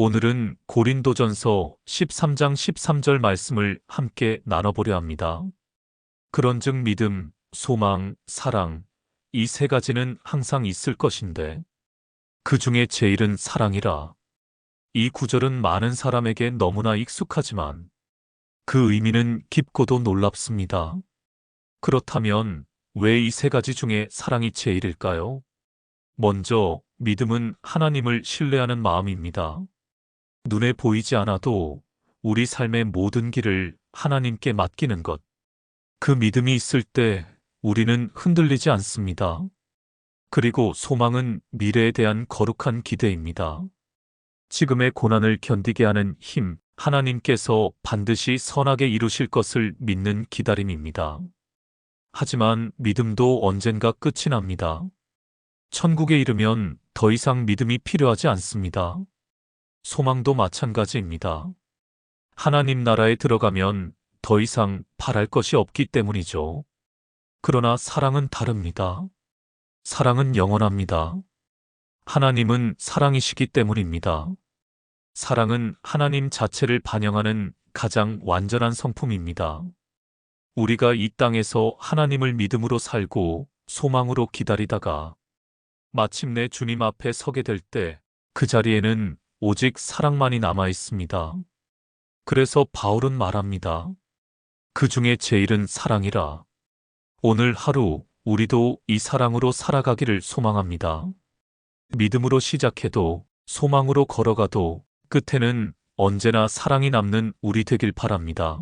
오늘은 고린도전서 13장 13절 말씀을 함께 나눠보려 합니다. 그런즉 믿음, 소망, 사랑, 이 세 가지는 항상 있을 것인데, 그 중에 제일은 사랑이라. 이 구절은 많은 사람에게 너무나 익숙하지만, 그 의미는 깊고도 놀랍습니다. 그렇다면, 왜 이 세 가지 중에 사랑이 제일일까요? 먼저, 믿음은 하나님을 신뢰하는 마음입니다. 눈에 보이지 않아도 우리 삶의 모든 길을 하나님께 맡기는 것. 그 믿음이 있을 때 우리는 흔들리지 않습니다. 그리고 소망은 미래에 대한 거룩한 기대입니다. 지금의 고난을 견디게 하는 힘, 하나님께서 반드시 선하게 이루실 것을 믿는 기다림입니다. 하지만 믿음도 언젠가 끝이 납니다. 천국에 이르면 더 이상 믿음이 필요하지 않습니다. 소망도 마찬가지입니다. 하나님 나라에 들어가면 더 이상 바랄 것이 없기 때문이죠. 그러나 사랑은 다릅니다. 사랑은 영원합니다. 하나님은 사랑이시기 때문입니다. 사랑은 하나님 자체를 반영하는 가장 완전한 성품입니다. 우리가 이 땅에서 하나님을 믿음으로 살고 소망으로 기다리다가 마침내 주님 앞에 서게 될 때 그 자리에는 오직 사랑만이 남아 있습니다. 그래서 바울은 말합니다. 그 중에 제일은 사랑이라. 오늘 하루 우리도 이 사랑으로 살아가기를 소망합니다. 믿음으로 시작해도 소망으로 걸어가도 끝에는 언제나 사랑이 남는 우리 되길 바랍니다.